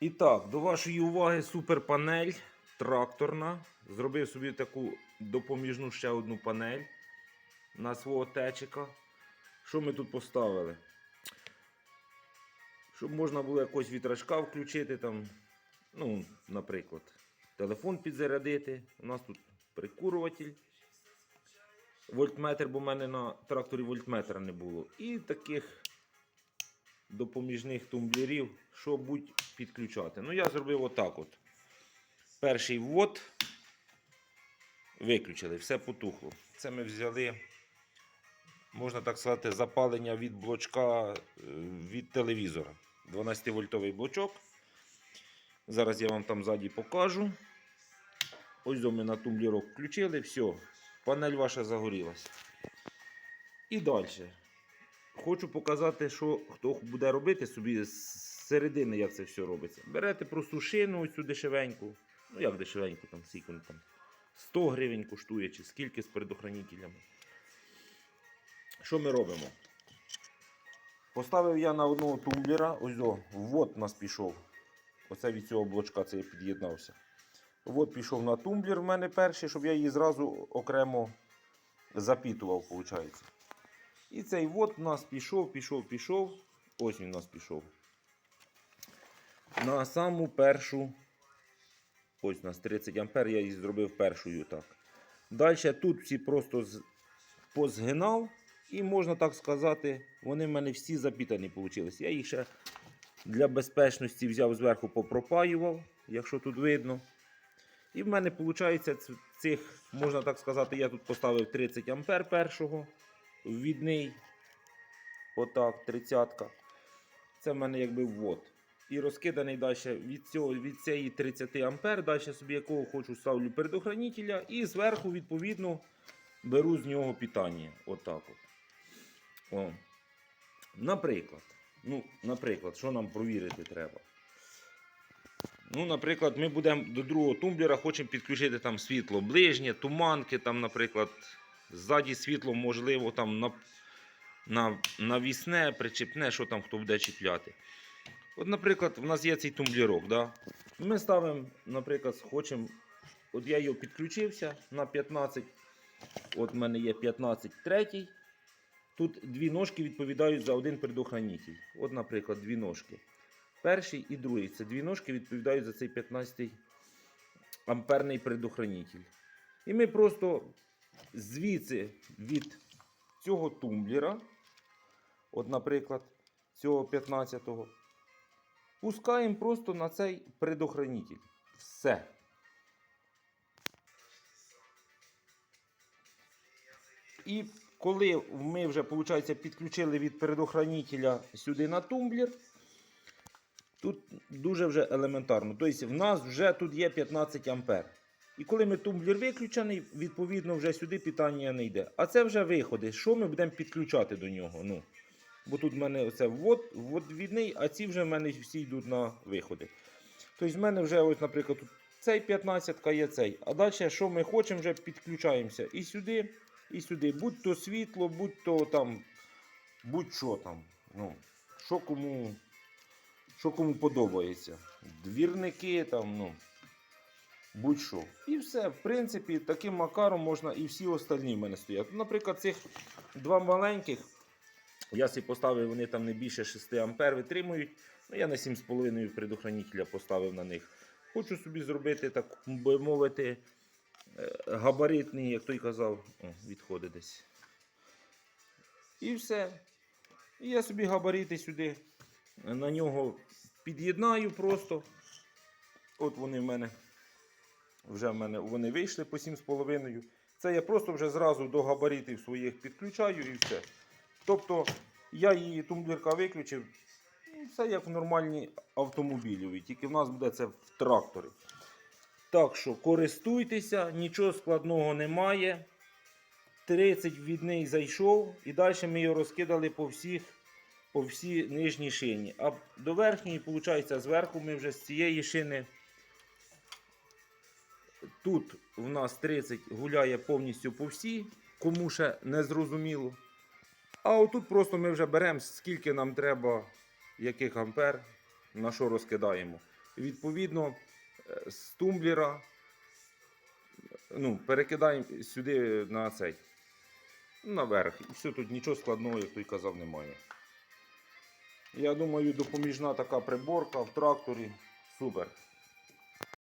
І так, до вашої уваги суперпанель тракторна. Зробив собі таку допоміжну ще одну панель на свого течика. Що ми тут поставили? Щоб можна було якось вітрачка включити, там, ну, наприклад, телефон підзарядити. У нас тут прикурюватель. Вольтметр, бо в мене на тракторі вольтметра не було. І таких допоміжних тумблерів, що будь підключати. Ну, я зробив отак от. Перший ввод. Виключили, все потухло. Це ми взяли, можна так сказати, запалення від блочка е, від телевізора. 12-вольтовий блочок. Зараз я вам там ззаді покажу. Ось до ми на тумблерок включили, все, панель ваша загорілась. І далі. Хочу показати, що хто буде робити собі з середини, як це все робиться. Берете просту шину, ось цю дешевеньку. Ну як дешевеньку, там скільки там 100 гривень коштує, чи скільки з передохранителями. Що ми робимо? Поставив я на одного тумблера, ось о, ввод нас пішов. Оце від цього блочка це я під'єднався. Ввод пішов на тумблер в мене перший, щоб я її зразу окремо запітував, виходить. І цей вод у нас пішов, пішов, пішов. Ось він у нас пішов. На саму першу. Ось у нас 30 ампер, я її зробив першою так. Далі тут всі просто позгинав. І можна так сказати, вони в мене всі запітані вийшли. Я їх ще для безпечності взяв зверху, попропаював, якщо тут видно. І в мене виходить цих, можна так сказати, я тут поставив 30 ампер першого ввідний. Отак, тридцятка. Це в мене якби ввод. І розкиданий далі від, цього, від цієї 30 ампер, далі собі якого хочу ставлю передохранителя. І зверху, відповідно, беру з нього питання. Отак от. О. Наприклад, ну, наприклад, що нам провірити треба? Ну, наприклад, ми будемо до другого тумблера, хочемо підключити там світло ближнє, туманки, там, наприклад, ззаді світло, можливо, там на, на, навісне, причепне, що там хто буде чіпляти. От, наприклад, в нас є цей тумблерок. Да? Ми ставимо, наприклад, хочемо. От я його підключився на 15. От в мене є 15 третій. Тут дві ножки відповідають за один предохранитель. От, наприклад, дві ножки. Перший і другий. Це дві ножки відповідають за цей 15 амперний предохранитель. І ми просто звідси від цього тумблера, от, наприклад, цього 15-го, пускаємо просто на цей предохранитель. Все. І коли ми вже, виходить, підключили від передохранителя сюди на тумблер, тут дуже вже елементарно. Тобто в нас вже тут є 15 ампер. І коли ми тумблер виключений, відповідно вже сюди питання не йде. А це вже виходи. Що ми будемо підключати до нього? Ну, бо тут в мене оце ввод, вводвідний, а ці вже в мене всі йдуть на виходи. Тобто в мене вже, ось, наприклад, цей 15 є цей. А далі, що ми хочемо, вже підключаємося і сюди, і сюди. Будь то світло, будь то там, будь-що там. Ну, що кому, що кому подобається. Двірники там, ну. Будь-що. І все. В принципі, таким макаром можна і всі остальні в мене стоять. Наприклад, цих два маленьких. Я собі поставив, вони там не більше 6 ампер витримують. Ну, я на 7,5 предохранителя поставив на них. Хочу собі зробити, так би мовити, е, габаритний, як той казав, О, відходить десь. І все. І я собі габарити сюди на нього під'єднаю просто. От вони в мене. Вже в мене вони вийшли по 7,5. Це я просто вже зразу до габаритів своїх підключаю і все. Тобто я її тумблерка виключив. Все як в нормальній автомобілі. Тільки в нас буде це в тракторі. Так що користуйтеся, нічого складного немає. 30 від неї зайшов і далі ми його розкидали по всіх, по всій нижній шині. А до верхньої, виходить, зверху ми вже з цієї шини. Тут в нас 30 гуляє повністю по всій, кому ще не зрозуміло. А отут просто ми вже беремо, скільки нам треба, яких ампер, на що розкидаємо. відповідно, е, з тумблера ну, перекидаємо сюди на цей. Наверх. І все, тут нічого складного, як той казав, немає. Я думаю, допоміжна така приборка в тракторі. Супер.